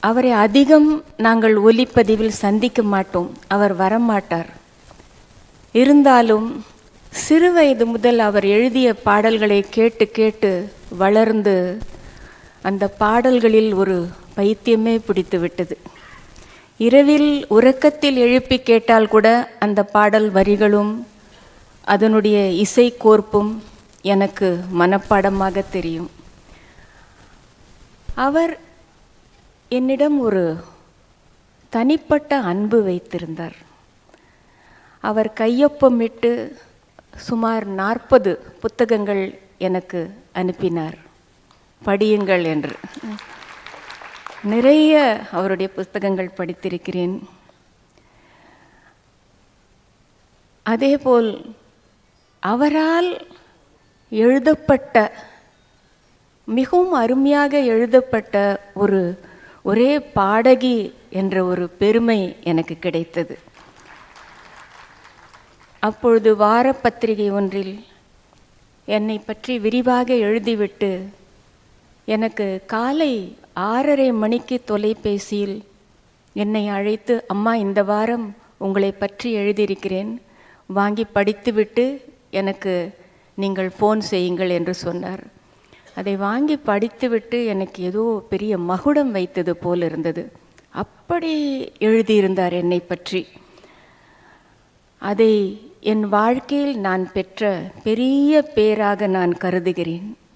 அவரை அதிகம் நாங்கள் ஒலிப்பதிவில் சந்திக்க மாட்டோம். அவர் வரமாட்டார். இருந்தாலும் சிறு வயது முதல் அவர் எழுதிய பாடல்களை கேட்டு கேட்டு வளர்ந்து அந்த பாடல்களில் ஒரு பைத்தியமே பிடித்து விட்டது. இரவில் உறக்கத்தில் எழுப்பி கேட்டால் கூட அந்த பாடல் வரிகளும் அதனுடைய இசை கோர்ப்பும் எனக்கு மனப்பாடமாக தெரியும். அவர் என்னிடம் ஒரு தனிப்பட்ட அன்பு வைத்திருந்தார். அவர் கையொப்பமிட்டு சுமார் நாற்பது புத்தகங்கள் எனக்கு அனுப்பினார். படியுங்கள் என்று. நிறைய அவருடைய புத்தகங்கள் படித்திருக்கிறேன். அதேபோல் அவரால் எழுதப்பட்ட மிகவும் அருமையாக எழுதப்பட்ட ஒரு ஒரே பாடகி என்ற ஒரு பெருமை எனக்கு கிடைத்தது. அப்பொழுது வார பத்திரிகை ஒன்றில் என்னை பற்றி விரிவாக எழுதிவிட்டு எனக்கு காலை ஆறரை மணிக்கு தொலைபேசியில் என்னை அழைத்து அம்மா இந்த வாரம் உங்களை பற்றி எழுதியிருக்கிறேன். வாங்கி படித்துவிட்டு எனக்கு நீங்கள் ஃபோன் செய்யுங்கள் என்று சொன்னார். அதை வாங்கி படித்துவிட்டு எனக்கு ஏதோ பெரிய மகுடம் வைத்தது போல் இருந்தது. அப்படி எழுதியிருந்தார் என்னை பற்றி. அதை என் வாழ்க்கையில் நான் பெற்ற பெரிய பேராக நான் கருதுகிறேன்.